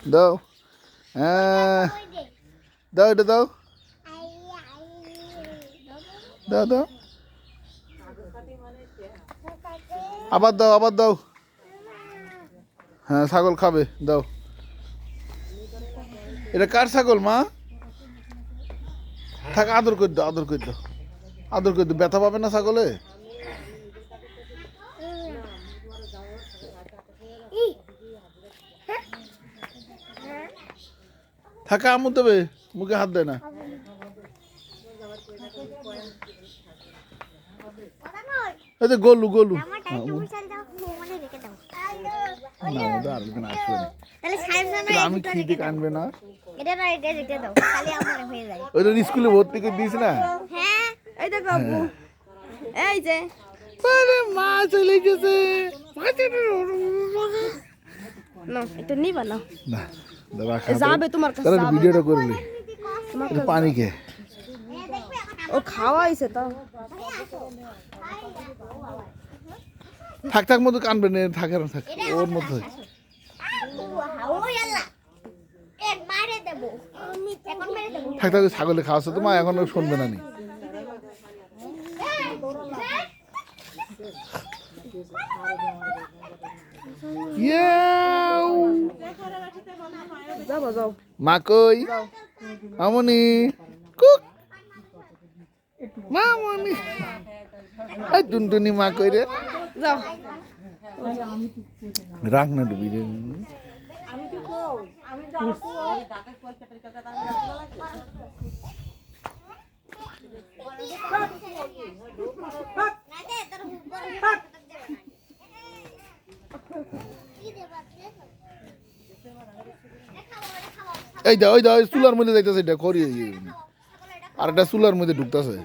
দাও। হ্যাঁ। দাও এটা দাও। দাও দাও। আবার দাও আবার দাও। হ্যাঁ ছাগল খাবে, দাও। এটা কার ছাগল, মা? থাক, আদর করে দাও, আদর করে দাও। আদর করে দাও। ব্যথা পাবে না ছাগলে? থাকা আমু দেবে মুখে হাত দেয় না। এই যে গোলু আমি খিদে কানবে না এটা না। এটা রেখে দাও তাহলে আমার যায় ওই তো স্কুলে ভর্তি করে দিস না? হ্যাঁ। এই যে মা চলে গেছে। না এটা নিবা না। না দাদা যাবে তোমার কাছে তাহলে ভিডিওটা করলি একটু পানি খেয়ে। ও খাওয়াইছে তো। থাক থাক মতো কানবে না থাকে না থাক ওর মতো থাক থাক ছাগলে খাওয়াচ্ছে তো মা এখন শুনবে না নি। ইয়াও। মা কই? মামনি, কুক। মামনি। এই টুনটুনি মা রে? যাও রাখ না ডুবি রে। না দে তোর বড় কি দেবা এই দা ওই দা চুলার মধ্যে যাইতেছে এটা করি আর একটা চুলার মধ্যে ঢুকতেছে।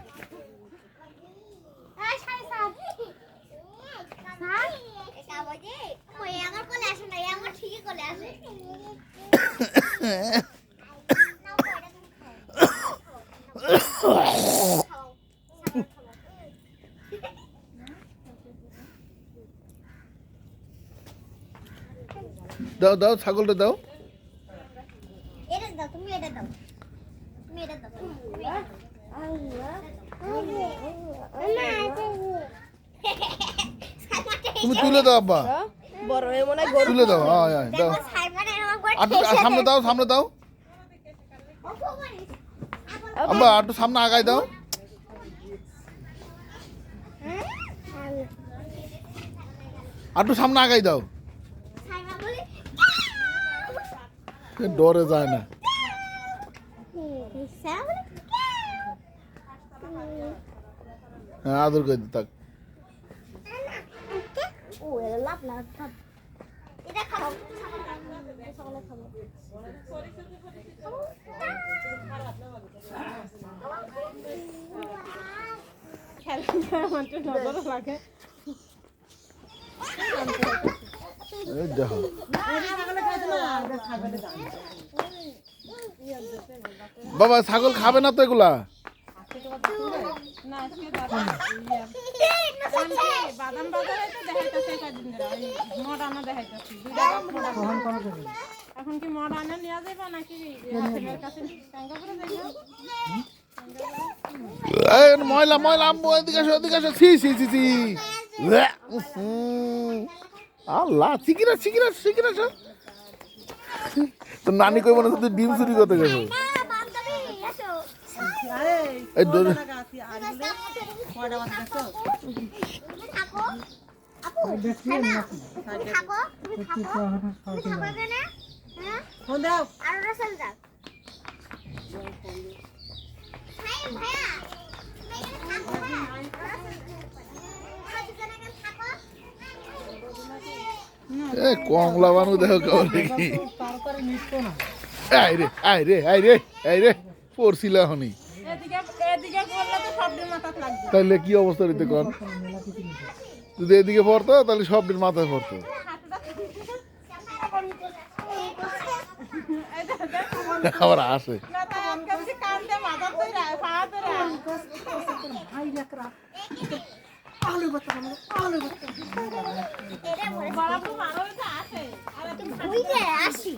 এটা দাও দাও ছাগলটা দাও এটা দাও তুমি এটা দাও তুমি তুলে দাও আব্বা। তুলে দাও আয় আয় আর সামনে দাও সামনে দাও। আব্বা একটু সামনে আগায় দাও। আর একটু সামনে আগাই দাও। ডরে যায় না। হ্যাঁ আদর করে দিই থাক। দেখো। বাবা ছাগল খাবে না তো এগুলা? ময়লা ময়লা আম্মু এদিকে আল্লাহ চিকিরা চিকিরা চিকিরা তো নানি কই মনে তুই ডিম চুরি করতে গেছো? এই হ্যাঁ এ কমলা বানু দেখো কেমন দেখি। আই রে আই রে আই রে আই রে পড়ছিল এখনই। এদিকে এদিকে করলে তো সব দিন মাথা লাগবে তাহলে কি অবস্থা হইতে কর যদি এদিকে পড়তো তাহলে সব দিন মাথায় পড়তো। আবার আসে। আসি।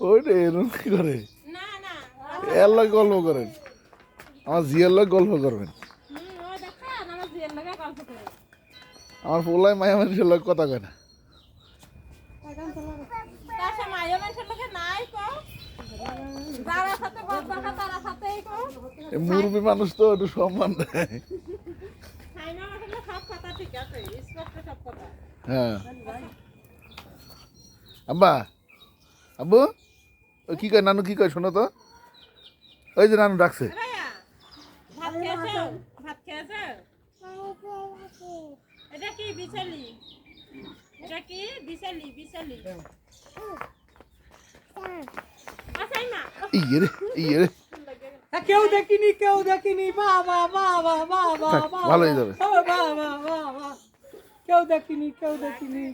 ওইটা এরকম কি করে? এর লোক গল্প করেন। আমার জিয়ার লোক গল্প করবেন। আমার পোলায় মায়া মানুষের লোক কথা কয় না। মুরবি মানুষ তো একটু সম্মান দেয়। হ্যাঁ। আব্বা আব্বু ওই কি কয় নানু কি কয় শোনো তো। ওই যে নানু ডাকছে। এটা কি এটা ইয়ে ইয়ে কেউ দেখিনি কেউ দেখিনি। বাবা বাবা হয়ে যাবে। বাবা বাবা। কেউ দেখিনি কেউ দেখিনি।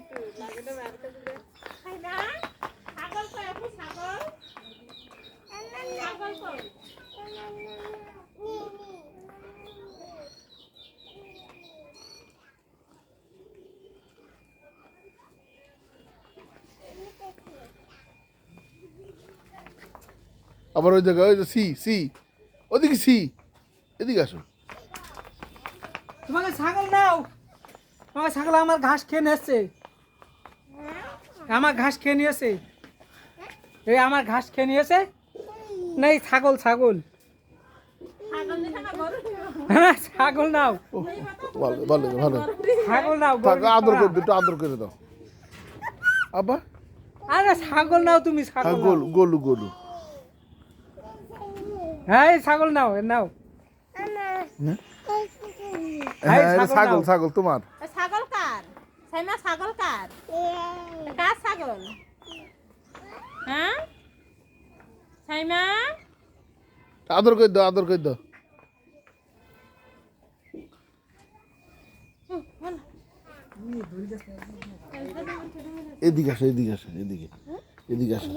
আবার ওই জায়গায় ওই যে সি সি। ওদিকে সি এদিকে আসো। তোমাকে ছাগল নাও তোমাকে ছাগল আমার ঘাস খেয়ে নিয়েছে। আমার ঘাস খেয়ে নিয়েছে। এই আমার ঘাস খেয়ে নিয়েছে? নেই ছাগল ছাগল। হ্যাঁ ছাগল নাও। ও, ভালো ভালো ভালো ছাগল নাও আদর করে একটু আদর করে দাও। আব্বা? আরে ছাগল নাও তুমি ছাগল নাও। গোলু গোলু গোলু হ্যাঁ ছাগল নাও নাও। হ্যাঁ ছাগল ছাগল নাও। ছাগল তোমার। কার সাইমা ছাগল কার? এ কার ছাগল? হ্যাঁ? সাইমা আদর করে দাও আদর করে দাও এদিকে আসো এদিকে আসো এদিকে। এদিকে আসো।